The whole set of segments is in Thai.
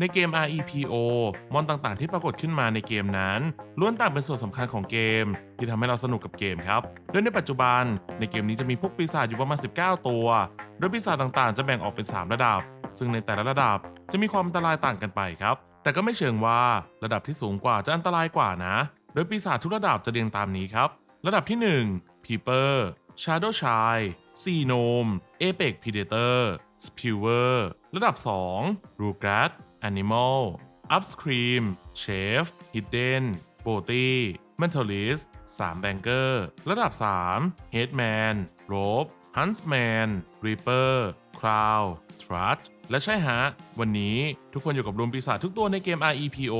ในเกม REPO มอนต่างๆ ที่ปรากฏขึ้นมาในเกมนั้นล้วนต่างเป็นส่วนสำคัญของเกม ที่ทำให้เราสนุกกับเกมครับ โดยในปัจจุบันในเกมนี้จะมีพวกปีศาจอยู่ประมาณ 19 ตัว โดยปีศาจต่างๆ จะแบ่งออกเป็น 3 ระดับ ซึ่งในแต่ละระดับจะมีความอันตรายต่างกันไปครับ แต่ก็ไม่เชิงว่าระดับที่สูงกว่าจะอันตรายกว่านะ โดยปีศาจทุกระดับจะเรียงตามนี้ครับ ระดับที่ 1 Peeper Shadow Child Sea Gnome Apex Predator Spewer ระดับ 2 Rugrat Animal Upstream Chef Hidden b o t y Mentalist 3 Banker ระดับ 3 Headman Rope Huntsman Reaper Crow Trudge และใช่ฮะ วันนี้ทุกคนอยู่กับรวมปีศาจทุกตัวในเกม REPO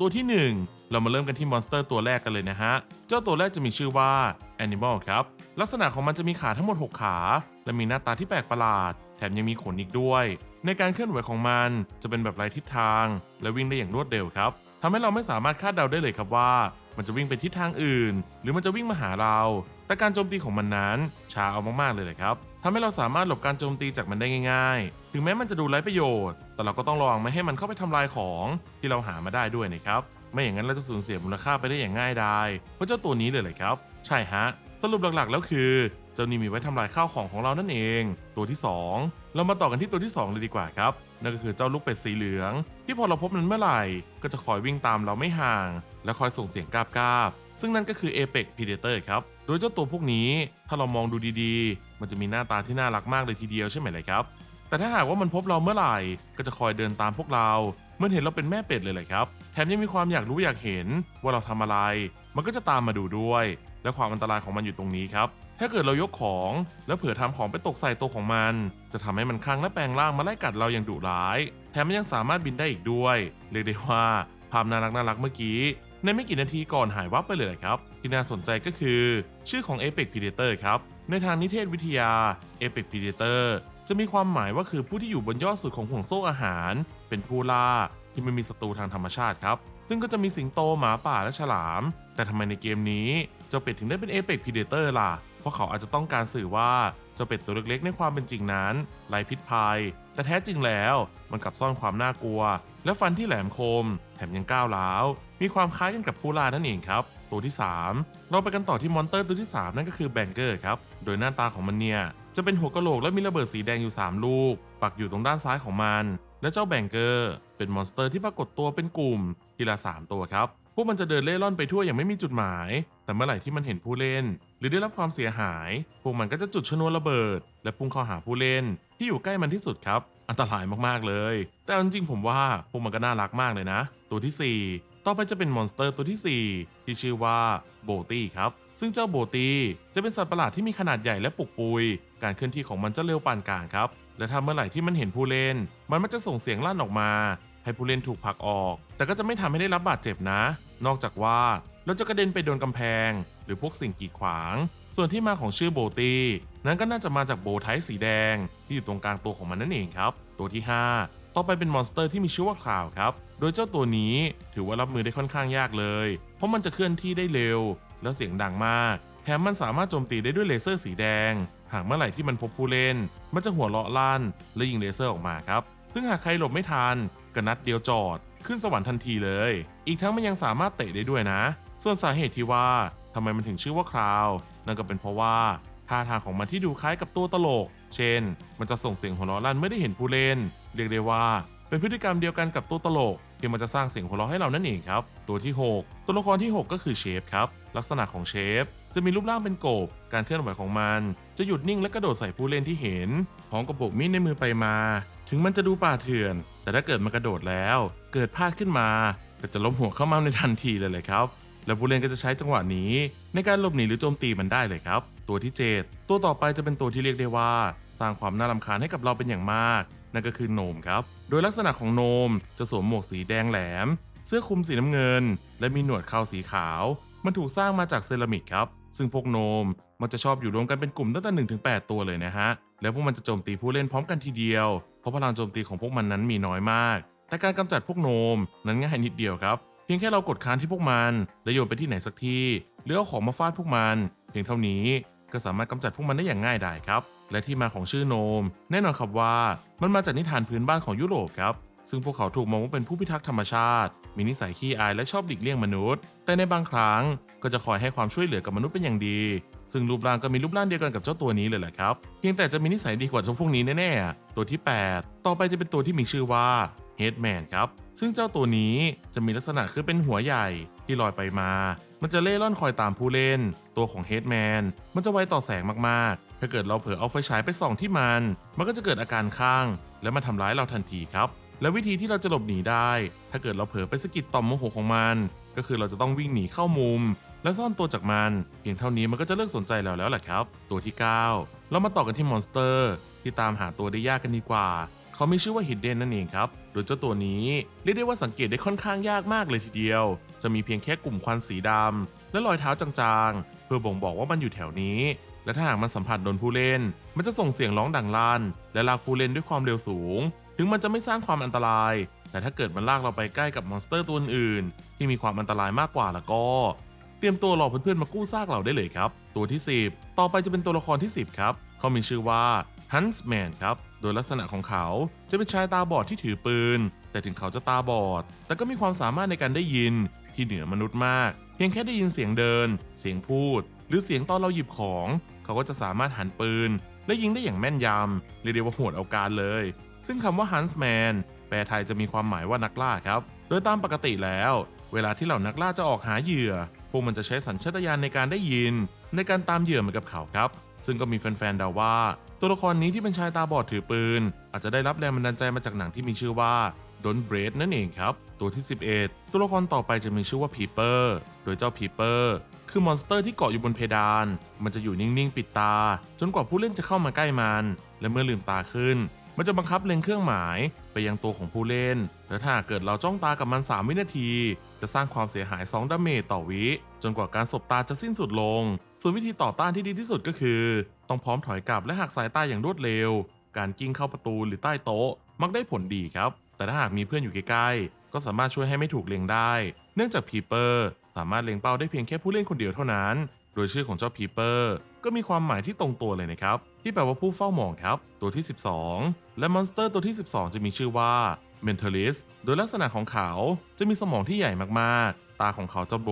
ตัวที่ 1 เรามาเริ่มกันที่มอนสเตอร์ตัวแรกกันเลยนะฮะ เจ้าตัวแรกจะมีชื่อว่า Animal ครับ ลักษณะของมันจะมีขาทั้งหมด 6 ขา และมีหน้าตาที่แปลกประหลาด แถมยังมีขนอีกด้วย ในการเคลื่อนไหวของมันจะเป็นแบบไร้ทิศทาง และวิ่งได้อย่างรวดเร็วครับทำให้เราไม่สามารถคาดเดาได้เลยครับว่า มันจะวิ่งไปทิศทางอื่น หรือมันจะวิ่งมาหาเรา แต่การโจมตีของมันนั้นช้าเอามากๆเลยเลยครับทำให้เราสามารถหลบการโจมตีจากมันได้ง่าย ๆ ถึงแม้มันจะดูไร้ประโยชน์ แต่เราก็ต้องระวังไม่ให้มันเข้าไปทำลายของที่เราหามาได้ด้วยนะครับ ไม่อย่างนั้นเราจะสูญเสียมูลค่าไปได้อย่างง่ายดายเพราะเจ้าตัวนี้เลยเลยครับ ใช่ฮะ สรุปหลักๆ แล้วคือเจ้านี่มีไว้ทำลายข้าวของของเรานั่นเอง ตัวที่ 2 เรามาต่อกันที่ตัวที่ 2 เลยดีกว่าครับ นั่นก็คือเจ้าลูกเป็ดสีเหลือง ที่พอเราพบมันเมื่อไหร่ ก็จะคอยวิ่งตามเราไม่ห่าง และคอยส่งเสียงกราบกราบซึ่งนั่นก็คือ Apex Predator ครับ โดยเจ้าตัวพวกนี้ถ้าเรามองดูดีๆ มันจะมีหน้าตาที่น่ารักมากเลยทีเดียวใช่ไหมเลยครับ แต่ถ้าหากว่ามันพบเราเมื่อไหร่ ก็จะคอยเดินตามพวกเราเหมื่อนเห็นเราเป็นแม่เป็ดเลยแหละครับ แถมยังมีความอยากรู้อยากเห็นว่าเราทำอะไร มันก็จะตามมาดูด้วย และความอันตรายของมันอยู่ตรงนี้ครับ ถ้าเกิดเรายกของ แล้วเผื่อทำของไปตกใส่ตัวของมัน จะทำให้มันคลั่งและแปลงร่างมาไล่กัดเราอย่างดุร้าย แถมมันยังสามารถบินได้อีกด้วยเรียกได้ว่าภาพน่ารักน่ารักเมื่อกี้ในไม่กี่นาทีก่อนหายวับไปเลยครับ ที่น่าสนใจก็คือ ชื่อของ Apex Predator ครับ ในทางนิเทศวิทยา Apex Predator จะมีความหมายว่าคือผู้ที่อยู่บนยอดสุดของห่วงโซ่อาหาร เป็นผู้ล่า ที่ไม่มีศัตรูทางธรรมชาติครับ ซึ่งก็จะมีสิงโตหมาป่าและฉลาม แต่ทำไมในเกมนี้เจ้าเป็ดถึงได้เป็น Apex Predator ล่ะ เพราะเขาอาจจะต้องการสื่อว่าเจ้าเป็ดตัวเล็กๆ ในความเป็นจริงนั้นไร้พิษภัย แต่แท้จริงแล้วมันกลับซ่อนความน่ากลัว และฟันที่แหลมคม แถมยังก้าวร้าว มีความคล้ายกันกับผู้ล่านั่นเองครับ ตัวที่ 3 เราไปกันต่อที่มอนเตอร์ตัวที่ 3 นั่นก็คือแบงเกอร์ครับ โดยหน้าตาของมันเนี่ยจะเป็นหัวกะโหลกและมีระเบิดสีแดงอยู่ 3 ลูก ปักอยู่ตรงด้านซ้ายของมัน และเจ้าแบงเกอร์ เป็นมอนสเตอร์ที่ปรากฏตัวเป็นกลุ่มทีละ 3 ตัวครับ พวกมันจะเดินเล่ร่อนไปทั่วอย่างไม่มีจุดหมาย แต่เมื่อไหร่ที่มันเห็นผู้เล่น หรือได้รับความเสียหาย พวกมันก็จะจุดชนวนระเบิด และพุ่งเข้าหาผู้เล่น ที่อยู่ใกล้มันที่สุดครับ อันตรายมากๆเลย แต่จริงๆผมว่าพวกมันก็น่ารักมากเลยนะ ตัวที่ 4 ต่อไปจะเป็นมอนสเตอร์ตัวที่ 4 ที่ชื่อว่าโบตี้ครับ ซึ่งเจ้าโบตี้จะเป็นสัตว์ประหลาดที่มีขนาดใหญ่และปุกปุย การเคลื่อนที่ของมันจะเร็วปานกลางครับ และถ้าเมื่อไหร่ที่มันเห็นผู้เล่น มันมักจะส่งเสียงลั่นออกมา ให้ผู้เล่นถูกผลักออก แต่ก็จะไม่ทำให้ได้รับบาดเจ็บนะ นอกจากว่าเราจะกระเด็นไปโดนกำแพง หรือพวกสิ่งกีดขวาง ส่วนที่มาของชื่อโบตี้นั้นก็น่าจะมาจากโบไทสีแดง ที่อยู่ตรงกลางตัวของมันนั่นเองครับ ตัวที่ 5 ต่อไปเป็นมอนสเตอร์ที่มีชื่อว่าคลาวครับ โดยเจ้าตัวนี้ถือว่ารับมือได้ค่อนข้างยากเลย เพราะมันจะเคลื่อนที่ได้เร็ว แล้วเสียงดังมาก แถมมันสามารถโจมตีได้ด้วยเลเซอร์สีแดง หากเมื่อไหร่ที่มันพบผู้เล่น มันจะหัวเราะลั่นและยิงเลเซอร์ออกมาครับ ซึ่งหากใครหลบไม่ทันก็นัดเดียวจอด ขึ้นสวรรค์ทันทีเลย อีกทั้งมันยังสามารถเตะได้ด้วยนะ ส่วนสาเหตุที่ว่าทำไมมันถึงชื่อว่าคราว นั่นก็เป็นเพราะว่าท่าทางของมันที่ดูคล้ายกับตัวตลก เช่น มันจะส่งเสียงหัวเราะลั่นเมื่อได้เห็นผู้เล่น เรียกได้ว่า เป็นพฤติกรรมเดียวกันกับตัวตลก ที่มันจะสร้างเสียงหัวเราะให้เรานั่นเองครับ ตัวที่ 6 ตัวละครที่ 6 ก็คือเชฟครับ ลักษณะของเชฟ จะมีรูปร่างเป็นกบ การเคลื่อนไหวของมัน จะหยุดนิ่งและกระโดดใส่ผู้เล่นที่เห็น พร้อมกับโบกมีดในมือไปมา ถึงมันจะดูป่าเถื่อน แต่ถ้าเกิดมันกระโดดแล้ว เกิดพลาดขึ้นมา ก็จะล้มหัวเข้ามาในทันทีเลยเลยครับ และผู้เล่นก็จะใช้จังหวะนี้ ในการหลบหนีหรือโจมตีมันได้เลยครับ ตัวที่ 7 ตัวต่อไปจะเป็นตัวที่เรียกได้ว่า สร้างความน่ารำคาญให้กับเราเป็นอย่างมาก นั่นก็คือโนมครับ โดยลักษณะของโนมจะสวมหมวกสีแดงแหลม เสื้อคลุมสีน้ำเงิน และมีหนวดเคราสีขาว มันถูกสร้างมาจากเซรามิกครับ ซึ่งพวกโนมมันจะชอบอยู่รวมกันเป็นกลุ่มตั้งแต่1ถึง8ตัวเลยนะฮะ แล้วพวกมันจะโจมตีผู้เล่นพร้อมกันทีเดียว เพราะพลังโจมตีของพวกมันนั้นมีน้อยมาก แต่การกำจัดพวกโนมนั้นง่ายนิดเดียวครับ เพียงแค่เรากดค้างที่พวกมัน และโยนไปที่ไหนสักที่หรือเอาของมาฟาดพวกมัน เพียงเท่านี้ ก็สามารถกำจัดพวกมันได้อย่างง่ายดายครับ และที่มาของชื่อโนม แน่นอนครับว่ามันมาจากนิทานพื้นบ้านของยุโรปครับ ซึ่งพวกเขาถูกมองว่าเป็นผู้พิทักษ์ธรรมชาติ มีนิสัยขี้อายและชอบหลีกเลี่ยงมนุษย์ แต่ในบางครั้งก็จะคอยให้ความช่วยเหลือกับมนุษย์เป็นอย่างดี ซึ่งรูปร่างก็มีรูปร่างเดียวกันกับเจ้าตัวนี้เลยแหละครับ เพียงแต่จะมีนิสัยดีกว่าเจ้าพวกนี้แน่ๆ ตัวที่ 8 ต่อไปจะเป็นตัวที่มีชื่อว่า Headman ครับ ซึ่งเจ้าตัวนี้จะมีลักษณะคือเป็นหัวใหญ่ ที่ลอยไปมา มันจะเล่ร่อนคอยตามผู้เล่น ตัวของ Headman มันจะไวต่อแสงมากๆ ถ้าเกิดเราเผลอเอาไฟฉายไปส่องที่มัน มันก็จะเกิดอาการข้าง และมาทำร้ายเราทันทีครับ และวิธีที่เราจะหลบหนีได้ ถ้าเกิดเราเผลอไปสะกิดต่อมโมโหของมัน ก็คือเราจะต้องวิ่งหนีเข้ามุม และซ่อนตัวจากมัน เพียงเท่านี้มันก็จะเลิกสนใจเราแล้วแหละครับ ตัวที่ 9 เรามาต่อกันที่มอนสเตอร์ ที่ตามหาตัวได้ยากกันดีกว่า เขามีชื่อว่าฮิดเดนนั่นเองครับ โดยเจ้าตัวนี้เรียกได้ว่าสังเกตได้ค่อนข้างยากมากเลยทีเดียว จะมีเพียงแค่กลุ่มควันสีดำและรอยเท้าจางๆ เพื่อบ่งบอกว่ามันอยู่แถวนี้ และถ้าหากมันสัมผัสโดนผู้เล่น มันจะส่งเสียงร้องดังลั่นและลากผู้เล่นด้วยความเร็วสูง ถึงมันจะไม่สร้างความอันตราย แต่ถ้าเกิดมันลากเราไปใกล้กับมอนสเตอร์ตัวอื่นที่มีความอันตรายมากกว่าแล้วก็เตรียมตัวรอเพื่อนๆมากู้ซากเราได้เลยครับ ตัวที่ 10 ต่อไปจะเป็นตัวละครที่ 10 ครับ เขามีชื่อว่า Huntsman ครับ โดยลักษณะของเขาจะเป็นชายตาบอดที่ถือปืน แต่ถึงเขาจะตาบอด แต่ก็มีความสามารถในการได้ยินที่เหนือมนุษย์มาก เพียงแค่ได้ยินเสียงเดิน เสียงพูด หรือเสียงตอนเราหยิบของ เขาก็จะสามารถหันปืน และยิงได้อย่างแม่นยำเรียกได้ว่าโหดเอาการเลย ซึ่งคำว่า Huntsman แปลไทยจะมีความหมายว่านักล่าครับ โดยตามปกติแล้ว เวลาที่เหล่านักล่าจะออกหาเหยื่อ พวกมันจะใช้สัญชาตญาณในการได้ยิน ในการตามเหยื่อเหมือนกับเขาครับ ซึ่งก็มีแฟนๆเดาว่า ตัวละครนี้ที่เป็นชายตาบอดถือปืน อาจจะได้รับแรงบันดาลใจมาจากหนังที่มีชื่อว่า Don't b r e a t นั่นเองครับ ตัวที่ 11 ตัวละครต่อไปจะมีชื่อว่าพีเปอร์โดยเจ้าพีเปอร์คือมอนสเตอร์ที่เกาะอยู่บนเพดาน มันจะอยู่นิ่งๆ ปิดตา จนกว่าผู้เล่นจะเข้ามาใกล้มัน และเมื่อลืมตาขึ้น มันจะบังคับเล็งเครื่องหมาย ไปยังตัวของผู้เล่น และถ้าเกิดเราจ้องตากับมัน 3 วินาที จะสร้างความเสียหาย 2ดาเมจต่อวิ จนกว่าการสบตาจะสิ้นสุดลง ส่วนวิธีต่อต้านที่ดีที่สุดก็คือ ต้องพร้อมถอยกลับและหักสายตาอย่างรวดเร็ว การกิ้งเข้าประตูหรือใต้โต๊ะ มักได้ผลดีครับ แต่ถ้าหากมีเพื่อนอยู่ใกล้ๆ ก็สามารถช่วยให้ไม่ถูกเล็งได้ เนื่องจากพีเปอร์สามารถเล็งเป้าได้เพียงแค่ผู้เล่นคนเดียวเท่านั้น โดยชื่อของเจ้าพีเปอร์ก็มีความหมายที่ตรงตัวเลยนะครับ ที่แปลว่าผู้เฝ้ามองครับ ตัวที่ 12 และมอนสเตอร์ตัวที่ 12 จะมีชื่อว่า Mentalist โดยลักษณะของเขาจะมีสมองที่ใหญ่มากๆ ตาของเขาจะโบ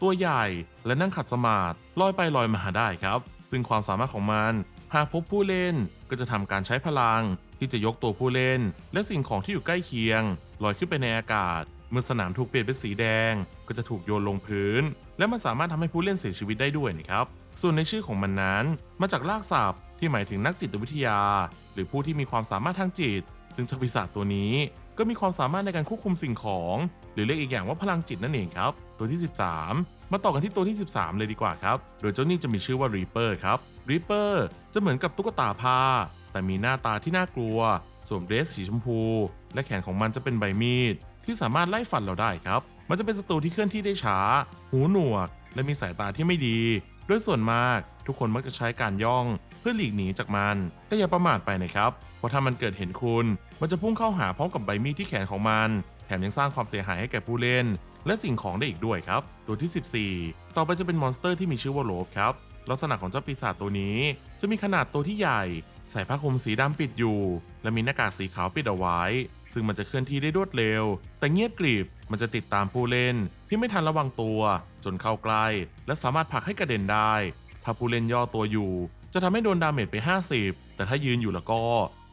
ตัวใหญ่และนั่งขัดสมาธิลอยไปลอยมาได้ครับ ซึ่งความสามารถของมัน หากพบผู้เล่นก็จะทำการใช้พลัง ที่จะยกตัวผู้เล่น และสิ่งของที่อยู่ใกล้เคียง ลอยขึ้นไปในอากาศ เมื่อสนามถูกเปลี่ยนเป็นสีแดง ก็จะถูกโยนลงพื้น และมันสามารถทำให้ผู้เล่นเสียชีวิตได้ด้วยนะครับ ส่วนในชื่อของมันนั้น มาจากรากศัพท์ที่หมายถึงนักจิตวิทยา หรือผู้ที่มีความสามารถทางจิต ซึ่งเจ้าปีศาจตัวนี้ก็มีความสามารถในการควบคุมสิ่งของ หรือเรียกอีกอย่างว่าพลังจิตนั่นเองครับ ตัวที่ 13 มาต่อกันที่ตัวที่ 13 เลยดีกว่าครับ โดยเจ้านี่จะมีชื่อว่า Reaper ครับ Reaper จะเหมือนกับตุ๊กตาผ้า แต่มีหน้าตาที่น่ากลัวสวมเดรสสีชมพู และแขนของมันจะเป็นใบมีด ที่สามารถไล่ฟันเราได้ครับ มันจะเป็นศัตรูที่เคลื่อนที่ได้ช้า หูหนวก และมีสายตาที่ไม่ดีโดยส่วนมาก ทุกคนมักจะใช้การย่อง เพื่อหลีกหนีจากมัน แต่อย่าประมาทไปนะครับ เพราะถ้ามันเกิดเห็นคุณ มันจะพุ่งเข้าหาพร้อมกับใบมีดที่แขนของมัน แถมยังสร้างความเสียหายให้แก่ผู้เล่น และสิ่งของได้อีกด้วยครับ ตัวที่ 14 ต่อไปจะเป็นมอนสเตอร์ที่มีชื่อว่าโลบครับ ลักษณะของเจ้าปีศาจตัวนี้ จะมีขนาดตัวที่ใหญ่ ใส่ผ้าคลุมสีดำปิดอยู่ และมีหน้ากากสีขาวปิดเอาไว้ ซึ่งมันจะเคลื่อนที่ได้รวดเร็ว แต่เงียบกริบ มันจะติดตามผู้เล่น ที่ไม่ทันระวังตัว จนเข้าใกล้ และสามารถผลักให้กระเด็นได้ ถ้าผู้เล่นย่อตัวอยู่ จะทำให้โดนดาเมจไป 50 แต่ถ้ายืนอยู่แล้วก็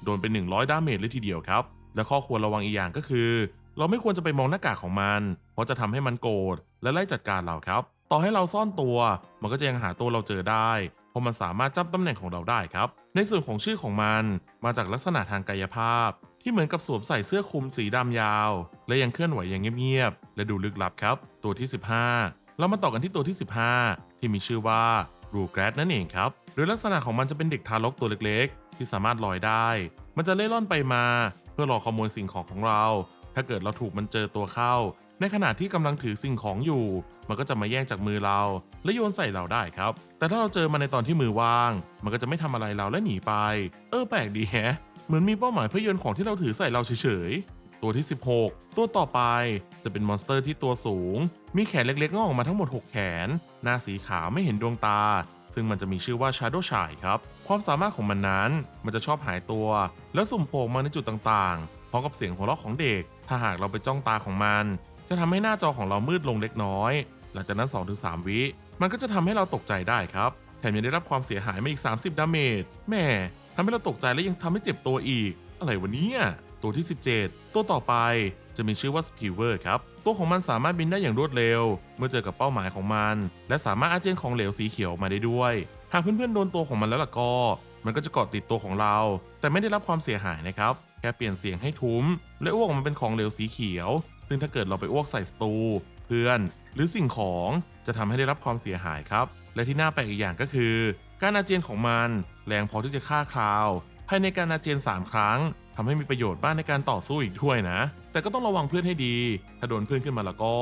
โดนเป็น 100 ดาเมจเลยทีเดียวครับ และข้อควรระวังอีกอย่างก็คือ เราไม่ควรจะไปมองหน้ากากของมัน เพราะจะทำให้มันโกรธและไล่จัดการเราครับ ต่อให้เราซ่อนตัว มันก็จะยังหาตัวเราเจอได้ เพราะมันสามารถจำตำแหน่งของเราได้ครับ ในส่วนของชื่อของมันมาจากลักษณะทางกายภาพ ที่เหมือนกับสวมใส่เสื้อคลุมสีดำยาว และยังเคลื่อนไหวอย่างเงียบๆและดูลึกลับครับ ตัวที่ 15 เรามาต่อกันที่ตัวที่ 15 ที่มีชื่อว่า รูแกรดนั่นเองครับ โดยลักษณะของมันจะเป็นเด็กทารกตัวเล็กๆ ที่สามารถลอยได้ มันจะเล่ร่อนไปมา เพื่อรอขโมยสิ่งของของเรา ถ้าเกิดเราถูกมันเจอตัวเข้า ในขณะที่กำลังถือสิ่งของอยู่ มันก็จะมาแย่งจากมือเรา และโยนใส่เราได้ครับ แต่ถ้าเราเจอมันในตอนที่มือว่าง มันก็จะไม่ทำอะไรเราและหนีไป เออแปลกดีแฮะ เหมือนมีเป้าหมายเพื่อโยนของที่เราถือใส่เราเฉยๆ ตัวที่ 16 ตัวต่อไปจะเป็นมอนสเตอร์ที่ตัวสูง มีแขนเล็กๆงอกออกมาทั้งหมด 6 แขน หน้าสีขาวไม่เห็นดวงตา ซึ่งมันจะมีชื่อว่า Shadow Shy ครับ ความสามารถของมันนั้น มันจะชอบหายตัว แล้วสุ่มโผล่มาในจุดต่างๆพร้อมกับเสียงหัวเราะของเด็ก ถ้าหากเราไปจ้องตาของมัน จะทำให้หน้าจอของเรามืดลงเล็กน้อย หลังจากนั้น 2-3 วิ มันก็จะทำให้เราตกใจได้ครับแถมยังได้รับความเสียหายมาอีก 30 ดาเมจแม่ทำให้เราตกใจและยังทำให้เจ็บตัวอีก อะไรวะเนี่ย ตัวที่ 17 ตัวต่อไปจะมีชื่อว่าสปีเวอร์ครับ ตัวของมันสามารถบินได้อย่างรวดเร็ว เมื่อเจอกับเป้าหมายของมัน และสามารถอาเจียนของเหลวสีเขียวมาได้ด้วย หากเพื่อนๆโดนตัวของมันแล้วล่ะก็ มันก็จะเกาะติดตัวของเรา แต่ไม่ได้รับความเสียหายนะครับ แค่เปลี่ยนเสียงให้ทุ้ม และอ้วกออกมาเป็นของเหลวสีเขียว ซึ่งถ้าเกิดเราไปอ้วกใส่ศัตรูเพื่อน หรือสิ่งของจะทำให้ได้รับความเสียหายครับ และที่น่าแปลกอีกอย่างก็คือ การอาเจียนของมัน แรงพอที่จะฆ่าคราว ภายในการอาเจียน 3 ครั้ง ทำให้มีประโยชน์บ้างในการต่อสู้อีกด้วยนะ แต่ก็ต้องระวังเพื่อนให้ดี ถ้าโดนเพื่อนขึ้นมาแล้วก็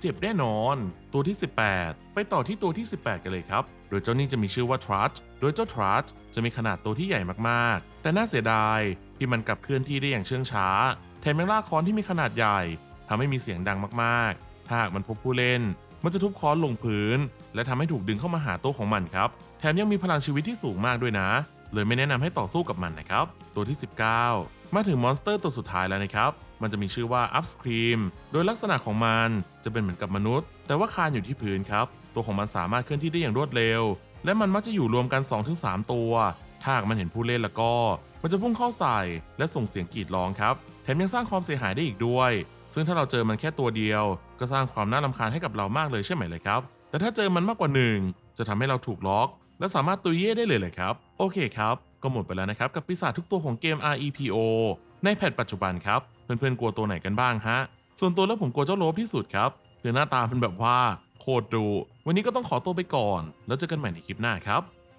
เจ็บแน่นอน ตัวที่ 18 ไปต่อที่ตัวที่ 18 กันเลยครับ โดยเจ้านี่จะมีชื่อว่า Trudge โดยเจ้า Trudge จะมีขนาดตัวที่ใหญ่มากๆ แต่น่าเสียดายที่มันกลับเคลื่อนที่ได้อย่างเชื่องช้า แถมยังลากค้อนที่มีขนาดใหญ่ทำให้มีเสียงดังมากๆ ถ้าหากมันพบผู้เล่น มันจะทุบค้อนลงพื้น และทำให้ถูกดึงเข้ามาหาตัวของมันครับ แถมยังมีพลังชีวิตที่สูงมากด้วยนะ เลยไม่แนะนำให้ต่อสู้กับมันนะครับ ตัวที่ 19 มาถึงมอนสเตอร์ตัวสุดท้ายแล้วนะครับ มันจะมีชื่อว่า Upscream โดยลักษณะของมันจะเป็นเหมือนกับมนุษย์ แต่ว่าคานอยู่ที่พื้นครับ ตัวของมันสามารถเคลื่อนที่ได้อย่างรวดเร็ว และมันมักจะอยู่รวมกัน 2-3 ตัว ถ้าหากมันเห็นผู้เล่นแล้วก็ มันจะพุ่งเข้าใส่และส่งเสียงกรีดร้องครับ แถมยังสร้างความเสียหายได้อีกด้วย ซึ่งถ้าเราเจอมันแค่ตัวเดียว ก็สร้างความน่ารำคาญให้กับเรามากเลยใช่ไหมเลยครับ แต่ถ้าเจอมันมากกว่าหนึ่งจะทำให้เราถูกล็อก และสามารถตุยเย่ได้เลยเลยครับ โอเคครับ ก็หมดไปแล้วนะครับ กับปีศาจทุกตัวของเกม REPO ในแพทปัจจุบันครับ เพื่อนๆกลัวตัวไหนกันบ้างฮะ ส่วนตัวแล้วผมกลัวเจ้าโลบที่สุดครับคือหน้าตาเป็นแบบว่าโคตรดุวันนี้ก็ต้องขอตัวไปก่อน แล้วเจอกันใหม่ในคลิปหน้าครับ